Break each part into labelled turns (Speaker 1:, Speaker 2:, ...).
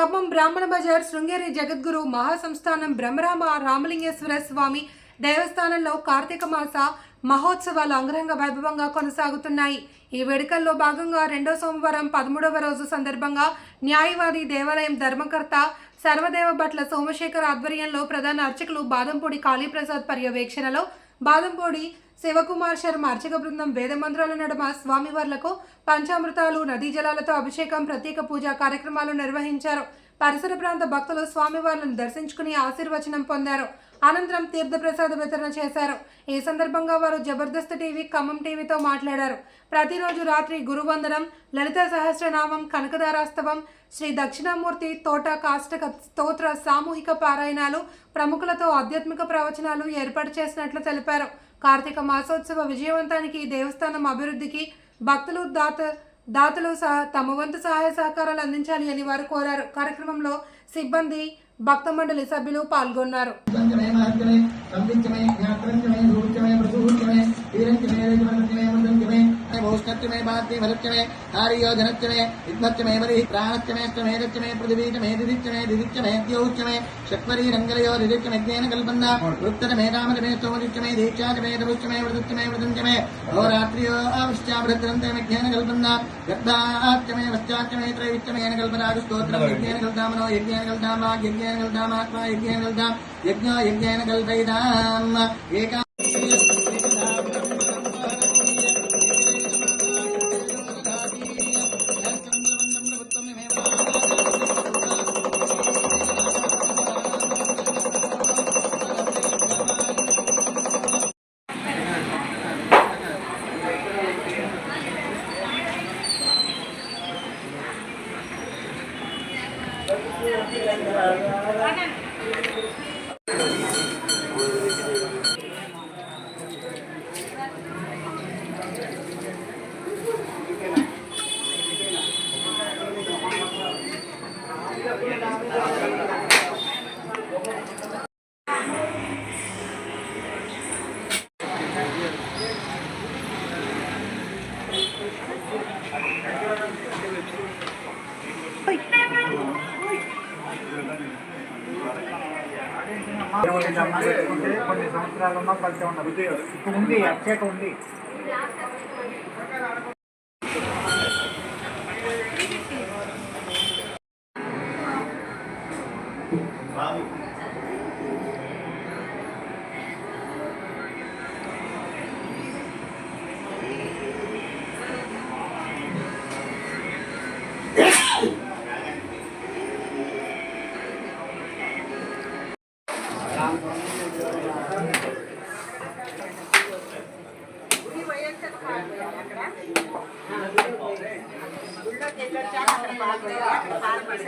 Speaker 1: ఖమ్మం బ్రాహ్మణ బజార్ శృంగేరి జగద్గురు మహాసంస్థానం బ్రహ్మరామ రామలింగేశ్వర స్వామి దేవస్థానంలో కార్తీక మాస మహోత్సవాలు అంగరంగ వైభవంగా కొనసాగుతున్నాయి. ఈ వేడుకల్లో భాగంగా రెండో సోమవారం పదమూడవ రోజు సందర్భంగా న్యాయవాది దేవాలయం ధర్మకర్త సర్వదేవ భట్ల సోమశేఖర్ ఆధ్వర్యంలో ప్రధాన అర్చకులు బాదంపూడి కాళీప్రసాద్ పర్యవేక్షణలో బాదంపూడి శివకుమార్ శర్మ అర్చక బృందం వేద మంత్రాల నడుమ స్వామివార్లకు పంచామృతాలు నదీ జలాలతో అభిషేకం ప్రత్యేక పూజా కార్యక్రమాలు నిర్వహించారు. పరిసర ప్రాంత భక్తులు స్వామివార్లను దర్శించుకుని ఆశీర్వచనం పొందారు. అనంతరం తీర్థప్రసాద వితరణ చేశారు. ఈ సందర్భంగా వారు జబర్దస్త్ టీవీ ఖమ్మం టీవీతో మాట్లాడారు. ప్రతిరోజు రాత్రి గురువందనం లలిత సహస్రనామం కనకదారాస్తవం శ్రీ దక్షిణామూర్తి తోట కాష్టక స్తోత్ర సామూహిక పారాయణాలు ప్రముఖులతో ఆధ్యాత్మిక ప్రవచనాలు ఏర్పాటు చేసినట్లు తెలిపారు. కార్తీక మాసోత్సవ విజయవంతానికి దేవస్థానం అభివృద్ధికి భక్తులు దాత దాతలు సహా తమ వంతు సహాయ సహకారాలు అందించాలి అని వారు కోరారు. కార్యక్రమంలో సిబ్బంది భక్త మండలి సభ్యులు పాల్గొన్నారు.
Speaker 2: భౌష్కత్యమే భాత్యే భరత్యమే హారియోధనత్యమే విద్మత్యమే మరి ప్రాణత్యమేష్టమేదత్యమే స్తమే రత్యమే దిదిత్యమే దిదిత్యమే ద్యౌచ్యమే షట్వరీ రంగలయో దిదిత్యమే జ్ఞాన కల్పన్న వృత్తమే రామరమే సోమదిత్యమే దీక్షాచమే దరుత్యమే వృదుత్యమే వృదంచమే హోరాత్రియో ఆవిష్టాభద్రంతమే జ్ఞాన కల్పన్న గర్భాత్యమే వశ్చాత్యమే త్రైవిత్యమేన కల్పనాదు స్తోత్రం యజ్ఞేన కల్దామనో యజ్ఞేన కల్దామా యజ్ఞేన కల్దామాత్మా యజ్ఞేన కల్దాం యజ్ఞో యజ్ఞేన కల్పయిదాం ఏకా
Speaker 3: Kanan. కొన్ని సంవత్సరాలున్నా కలిసి ఉండదు ఇప్పుడు ఉంది అక్షేక ఉంది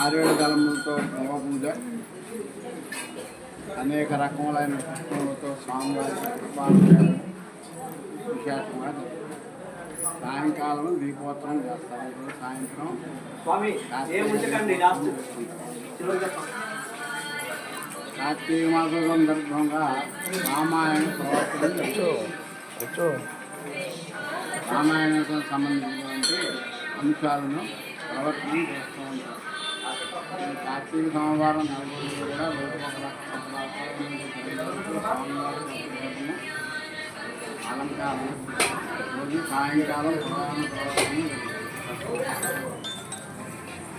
Speaker 4: ఆరువేల దళములతో పూజ అనేక రకములైన పుష్పములతో స్వామివారి విశేషంగా. సాయంకాలం దీపోత్సవం చేస్తారు సాయంత్రం కార్తీక మాస సందర్భంగా రామాయణ ప్రవర్తన. రామాయణకు సంబంధించినటువంటి అంశాలను ప్రవర్తన చేస్తూ ఉంటారు కార్తీక సోమవారం నలుగురు కూడా అలంకారం రోజు సాయంకాలం పురాణ